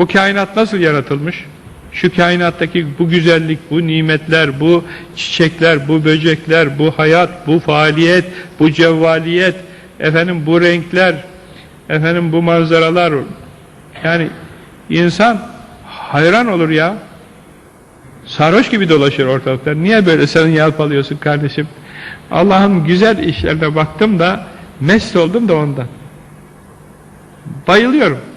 Bu kainat nasıl yaratılmış? Şu kainattaki bu güzellik, bu nimetler, bu çiçekler, bu böcekler, bu hayat, bu faaliyet, bu cevvaliyet, efendim bu renkler, efendim bu manzaralar. Yani insan hayran olur ya. Sarhoş gibi dolaşır ortalıkta. Niye böyle sen yalpalıyorsun kardeşim? Allah'ın güzel işlerine baktım da mest oldum da ondan. Bayılıyorum.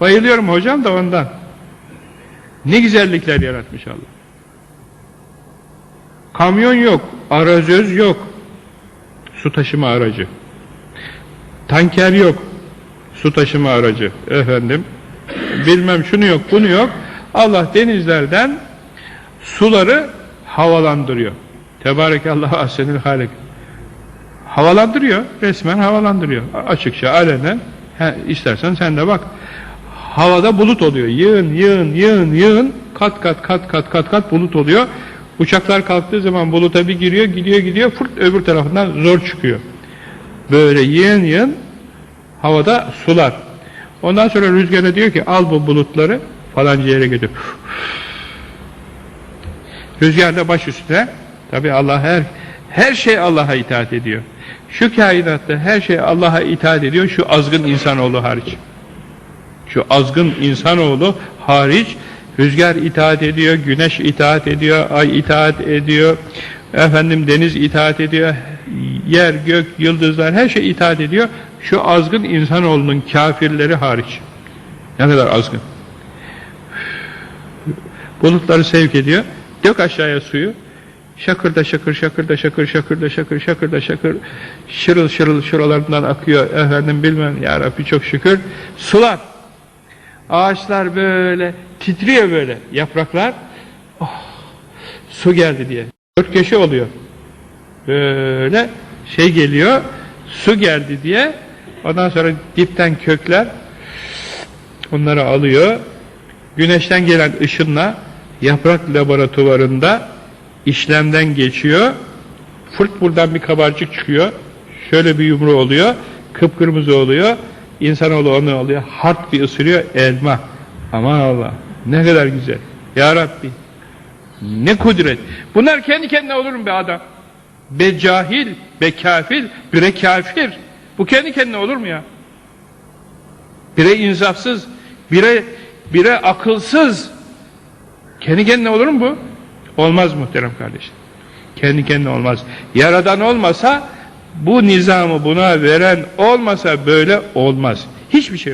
Bayılıyorum hocam da ondan. Ne güzellikler yaratmış Allah. Kamyon yok, arazöz yok. Su taşıma aracı. Tanker yok. Su taşıma aracı. Efendim. Bilmem şunu yok, bunu yok. Allah denizlerden suları havalandırıyor. Tebarekallah ahsenil halik. Havalandırıyor. Resmen havalandırıyor. Açıkça, alenen. He, istersen sen de bak. Havada bulut oluyor. Yığın, yığın, yığın, yığın. Kat kat kat kat kat kat bulut oluyor. Uçaklar kalktığı zaman buluta bir giriyor, gidiyor, gidiyor. Fırt öbür tarafından zor çıkıyor. Böyle yığın yığın havada sular. Ondan sonra rüzgara diyor ki al bu bulutları falanca yere götür. Rüzgar da baş üstüne. Tabi Allah her her şey Allah'a itaat ediyor. Şu kainatta her şey Allah'a itaat ediyor. Şu azgın insanoğlu hariç. Şu azgın insanoğlu hariç rüzgar itaat ediyor, güneş itaat ediyor, ay itaat ediyor, efendim deniz itaat ediyor, yer, gök, yıldızlar her şey itaat ediyor. Şu azgın insanoğlunun kafirleri hariç. Ne kadar azgın. Bulutları sevk ediyor. Dök aşağıya suyu. Şakırda şakır şakırda şakır şakırda şakır şakırda şakır şırıl şırıl şuralarından akıyor efendim bilmem ya Rabbi çok şükür sular ağaçlar böyle titriyor böyle yapraklar oh, su geldi diye dört köşe oluyor böyle şey geliyor su geldi diye ondan sonra dipten kökler onları alıyor güneşten gelen ışınla yaprak laboratuvarında işlemden geçiyor. Fırt buradan bir kabarcık çıkıyor. Şöyle bir yumru oluyor. Kıpkırmızı oluyor. İnsanoğlu onu alıyor. Hart bir ısırıyor. Elma. Aman Allah. Ne kadar güzel. Ya Rabbi. Ne kudret. Bunlar kendi kendine olur mu be adam? Be cahil, be kafir, bire kafir. Bu kendi kendine olur mu ya? Bire insafsız, bire, bire akılsız. Kendi kendine olur mu bu? Olmaz muhterem kardeşim. Kendi kendine olmaz. Yaradan olmasa bu nizamı buna veren olmasa böyle olmaz. Hiçbir şey